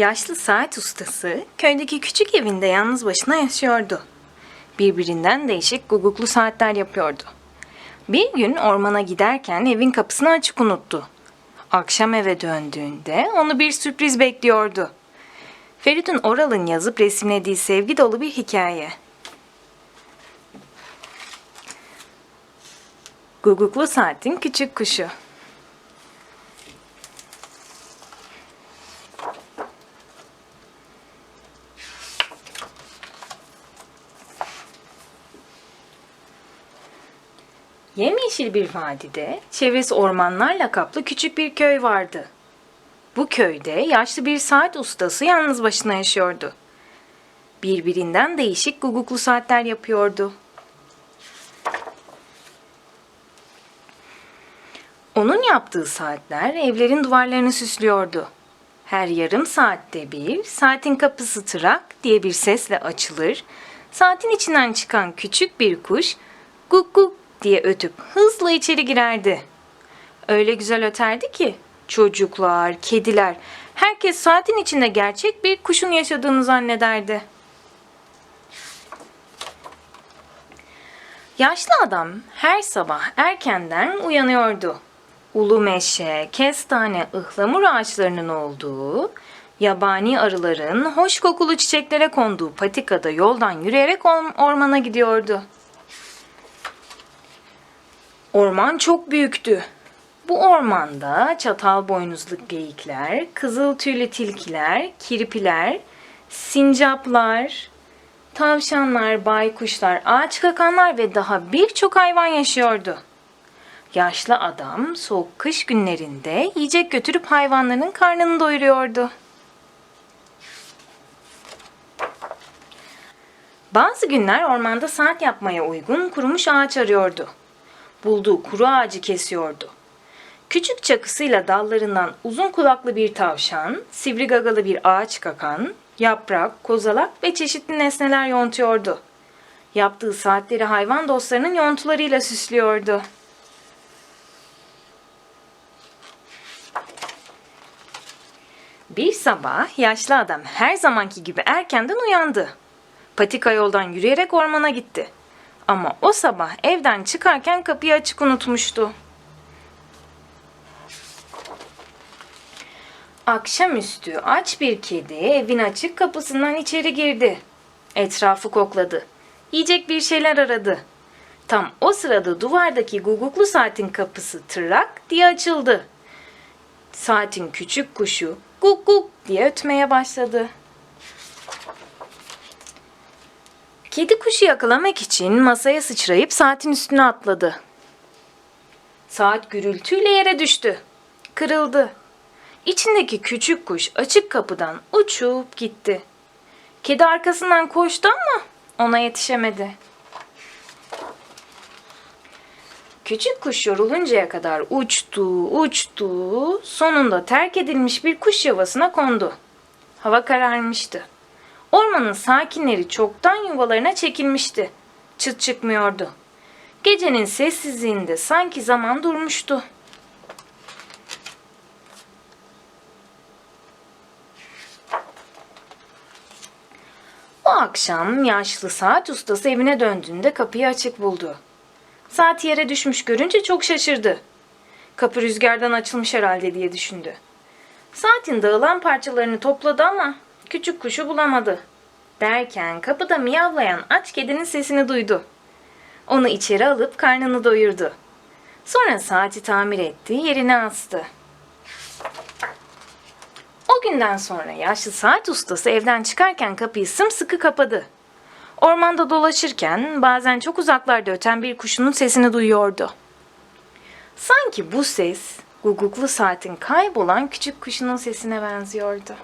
Yaşlı saat ustası köydeki küçük evinde yalnız başına yaşıyordu. Birbirinden değişik guguklu saatler yapıyordu. Bir gün ormana giderken evin kapısını açık unuttu. Akşam eve döndüğünde onu bir sürpriz bekliyordu. Feridun Oral'ın yazıp resimlediği sevgi dolu bir hikaye. Guguklu Saatin Küçük Kuşu Yemyeşil bir vadide, çevresi ormanlarla kaplı küçük bir köy vardı. Bu köyde yaşlı bir saat ustası yalnız başına yaşıyordu. Birbirinden değişik guguklu saatler yapıyordu. Onun yaptığı saatler evlerin duvarlarını süslüyordu. Her yarım saatte bir saatin kapısı tırak diye bir sesle açılır. Saatin içinden çıkan küçük bir kuş guk guk diye ötüp hızla içeri girerdi. Öyle güzel öterdi ki çocuklar, kediler, herkes saatin içinde gerçek bir kuşun yaşadığını zannederdi. Yaşlı adam her sabah erkenden uyanıyordu. Ulu meşe, kestane, ıhlamur ağaçlarının olduğu, yabani arıların hoş kokulu çiçeklere konduğu patikada yoldan yürüyerek or- ormana gidiyordu. Orman çok büyüktü. Bu ormanda çatal boynuzlu geyikler, kızıl tüylü tilkiler, kirpiler, sincaplar, tavşanlar, baykuşlar, ağaç kakanlar ve daha birçok hayvan yaşıyordu. Yaşlı adam soğuk kış günlerinde yiyecek götürüp hayvanların karnını doyuruyordu. Bazı günler ormanda saat yapmaya uygun kurumuş ağaç arıyordu. Bulduğu kuru ağacı kesiyordu. Küçük çakısıyla dallarından uzun kulaklı bir tavşan, sivri gagalı bir ağaç kakan, yaprak, kozalak ve çeşitli nesneler yontuyordu. Yaptığı saatleri hayvan dostlarının yontularıyla süslüyordu. Bir sabah yaşlı adam her zamanki gibi erkenden uyandı. Patika yoldan yürüyerek ormana gitti. Ama o sabah evden çıkarken kapıyı açık unutmuştu. Akşamüstü aç bir kedi evin açık kapısından içeri girdi. Etrafı kokladı. Yiyecek bir şeyler aradı. Tam o sırada duvardaki guguklu saatin kapısı tırrak diye açıldı. Saatin küçük kuşu guk guk diye ötmeye başladı. Kedi kuşu yakalamak için masaya sıçrayıp saatin üstüne atladı. Saat gürültüyle yere düştü. Kırıldı. İçindeki küçük kuş açık kapıdan uçup gitti. Kedi arkasından koştu ama ona yetişemedi. Küçük kuş yoruluncaya kadar uçtu, uçtu. Sonunda terk edilmiş bir kuş yuvasına kondu. Hava kararmıştı. Ormanın sakinleri çoktan yuvalarına çekilmişti. Çıt çıkmıyordu. Gecenin sessizliğinde sanki zaman durmuştu. O akşam yaşlı saat ustası evine döndüğünde kapıyı açık buldu. Saat yere düşmüş görünce çok şaşırdı. Kapı rüzgardan açılmış herhalde diye düşündü. Saatin dağılan parçalarını topladı ama küçük kuşu bulamadı. Derken kapıda miyavlayan aç kedinin sesini duydu. Onu içeri alıp karnını doyurdu. Sonra saati tamir etti, yerine astı. O günden sonra yaşlı saat ustası evden çıkarken kapıyı sımsıkı kapadı. Ormanda dolaşırken bazen çok uzaklarda öten bir kuşunun sesini duyuyordu. Sanki bu ses guguklu saatin kaybolan küçük kuşunun sesine benziyordu.